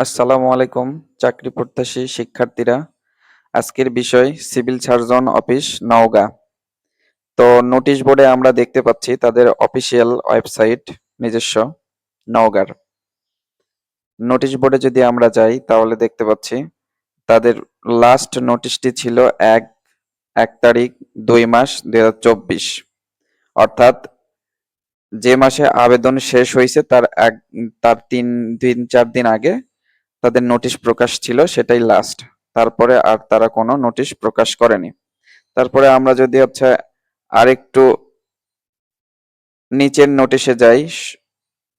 আসসালামু আলাইকুম, চাকরি প্রত্যাশী শিক্ষার্থীরা। আজকের বিষয়, সিভিল সার্জন অফিস, নওগাঁ। তো নোটিশ বোর্ডে আমরা দেখতে পাচ্ছি তাদের অফিসিয়াল ওয়েবসাইট নিজস্ব, নওগাঁর। নোটিশ বোর্ডে যদি আমরা যাই, তাহলে দেখতে পাচ্ছি তাদের লাস্ট নোটিশটি ছিল এক এক তারিখ, দুই মাস, দুই হাজার চব্বিশ। অর্থাৎ যে মাসে আবেদন শেষ হয়েছে, তার এক, তার তিন দিন চার দিন আগে তাদের নোটিশ প্রকাশ ছিল সেটাই লাস্ট তারপরে আর তারা কোনো নোটিশ প্রকাশ করেনি। তারপরে আমরা যদি হচ্ছে আরেকটু নিচের নোটিশে যাই,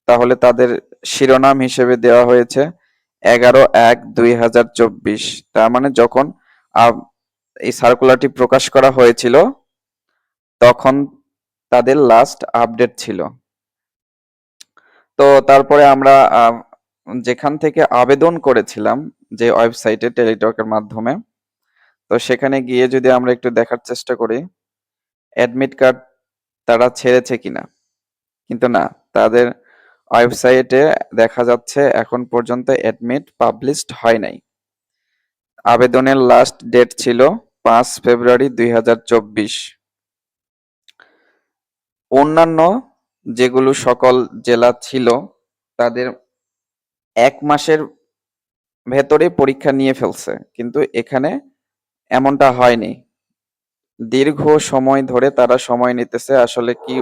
তাহলে তাদের শিরোনাম হিসেবে দেওয়া হয়েছে এগারো এক দুই হাজার চব্বিশ। তার মানে যখন এই সার্কুলারটি প্রকাশ করা হয়েছিল, তখন তাদের লাস্ট আপডেট ছিল। তো তারপরে আমরা যেখান থেকে আবেদন করেছিলাম যে ওয়েবসাইটে টেলিটকের মাধ্যমে, তো সেখানে গিয়ে যদি আমরা একটু দেখার চেষ্টা করি, অ্যাডমিট কার্ড তারা ছেড়েছে কিনা? কিন্তু না, তাদের ওয়েবসাইটে দেখা যাচ্ছে এখন পর্যন্ত অ্যাডমিট পাবলিশড হয় নাই। আবেদনের লাস্ট ডেট ছিল পাঁচ ফেব্রুয়ারি দুই হাজার চব্বিশ। অন্যান্য যেগুলো সকল জেলা ছিল, তাদের এক মাসের ভেতরে পরীক্ষা নিয়ে ফেলছে। কিন্তু এখানে এমনটা হয়নি। দীর্ঘ সময় ধরে তারা সময় নিতেছে, আসলে কি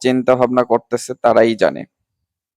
চিন্তা ভাবনা করতেছে তারাই জানে।